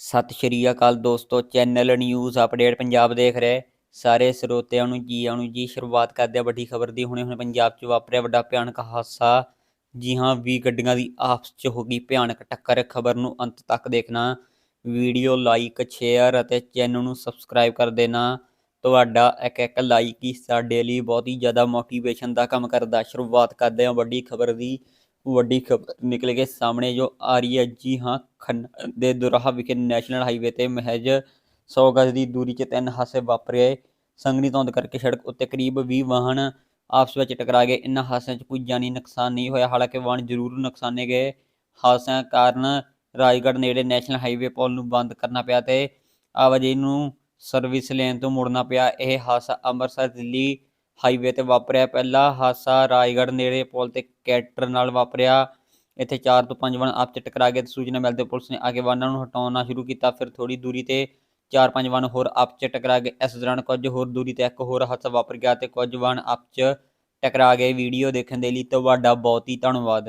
ਸਤਿ ਸ਼੍ਰੀ ਅਕਾਲ ਦੋਸਤੋ, channel news update Punjab ਦੇਖ ਰਹੇ। ਸਾਰੇ ਸਰੋਤਿਆਂ ਨੂੰ ਜੀ ਆਉਣ ਨੂੰ ਜੀ, ਸ਼ੁਰੂਆਤ ਕਰਦੇ ਹਾਂ ਵੱਡੀ ਖਬਰ ਦੀ। ਹੁਣੇ ਹੁਣੇ ਪੰਜਾਬ 'ਚ ਵਾਪਰਿਆ ਵੱਡਾ ਭਿਆਨਕ ਹਾਦਸਾ। ਜੀ ਹਾਂ 20 ਗੱਡੀਆਂ ਦੀ ਆਪਸ 'ਚ ਹੋ ਗਈ ਭਿਆਨਕ ਟੱਕਰ। ਖਬਰ ਨੂੰ ਅੰਤ ਤੱਕ ਦੇਖਣਾ। ਵੀਡੀਓ ਲਾਈਕ ਸ਼ੇਅਰ ਅਤੇ ਚੈਨਲ ਨੂੰ ਸਬਸਕ੍ਰਾਈਬ ਕਰ ਦੇਣਾ। ਤੁਹਾਡਾ ਇੱਕ ਇੱਕ ਲਾਈਕ ਹੀ ਸਾਡੇ ਲਈ ਬਹੁਤ ਹੀ ਜ਼ਿਆਦਾ ਮੋਟੀਵੇਸ਼ਨ ਦਾ ਕੰਮ ਕਰਦਾ। ਸ਼ੁਰੂਆਤ ਕਰਦੇ ਹਾਂ ਵੱਡੀ ਖਬਰ ਦੀ। ਵੱਡੀ ਖਬਰ ਨਿਕਲ ਕੇ ਸਾਹਮਣੇ ਜੋ ਆ ਰਹੀ ਹੈ ਜੀ ਹਾਂ ਖੰਨਾ ਦੇ ਦੁਰਾਹਾ ਵਿਖੇ ਨੈਸ਼ਨਲ ਹਾਈਵੇ ਤੇ ਮਹਿਜ 100 ਗਜ਼ ਦੀ ਦੂਰੀ 'ਚ ਤਿੰਨ ਹਾਦਸੇ ਵਾਪਰੇ ਸੰਘਣੀ ਧੁੰਦ ਕਰਕੇ ਸੜਕ ਉੱਤੇ ਕਰੀਬ 20 ਵਾਹਨ ਆਪਸ ਵਿੱਚ ਟਕਰਾ ਗਏ। ਇਨ੍ਹਾਂ ਹਾਦਸਿਆਂ 'ਚ ਕੋਈ ਜਾਨੀ ਨੁਕਸਾਨ ਨਹੀਂ ਹੋਇਆ। ਹਾਲਾਂਕਿ ਵਾਹਨ ਜ਼ਰੂਰ ਨੁਕਸਾਨੇ ਗਏ। ਹਾਦਸਿਆਂ ਕਾਰਨ ਰਾਜਗੜ੍ਹ ਨੇੜੇ ਨੈਸ਼ਨਲ ਹਾਈਵੇ ਪੁਲ ਨੂੰ ਬੰਦ ਕਰਨਾ ਪਿਆ ਤੇ ਆਵਾਜਾਈ ਨੂੰ ਸਰਵਿਸ ਲੇਨ ਤੋਂ ਮੁੜਨਾ ਪਿਆ। ਇਹ ਹਾਦਸਾ ਅੰਮ੍ਰਿਤਸਰ, ਦਿੱਲੀ ਹਾਈਵੇ ਤੇ ਵਾਪਰਿਆ ਪਹਿਲਾ ਹਾਦਸਾ ਰਾਜਗੜ੍ਹ ਨੇੜੇ ਪੁਲ ਤੇ ਕੈਟਰ ਨਾਲ ਵਾਪਰਿਆ। ਇੱਥੇ 4 ਤੋਂ 5 ਵਾਹਨ ਆਪਸ 'ਚ ਟਕਰਾ ਗਏ ਤੇ ਸੂਚਨਾ ਮਿਲਦੇ ਪੁਲਿਸ ਨੇ ਅੱਗੇ ਵਾਹਨਾਂ ਨੂੰ ਹਟਾਉਣਾ ਸ਼ੁਰੂ ਕੀਤਾ। ਫਿਰ ਥੋੜੀ ਦੂਰੀ ਤੇ 4-5 ਵਾਹਨ ਹੋਰ ਆਪਸ 'ਚ ਟਕਰਾ ਗਏ। ਇਸ ਦੌਰਾਨ ਕੁਝ ਹੋਰ ਦੂਰੀ ਤੇ ਇੱਕ ਹੋਰ ਹਾਦਸਾ ਵਾਪਰ ਗਿਆ ਤੇ ਕੁਝ ਵਾਹਨ ਆਪਸ 'ਚ ਟਕਰਾ ਗਏ। ਵੀਡੀਓ ਦੇਖਣ ਦੇ ਲਈ ਤੁਹਾਡਾ ਬਹੁਤ ਹੀ ਧੰਨਵਾਦ।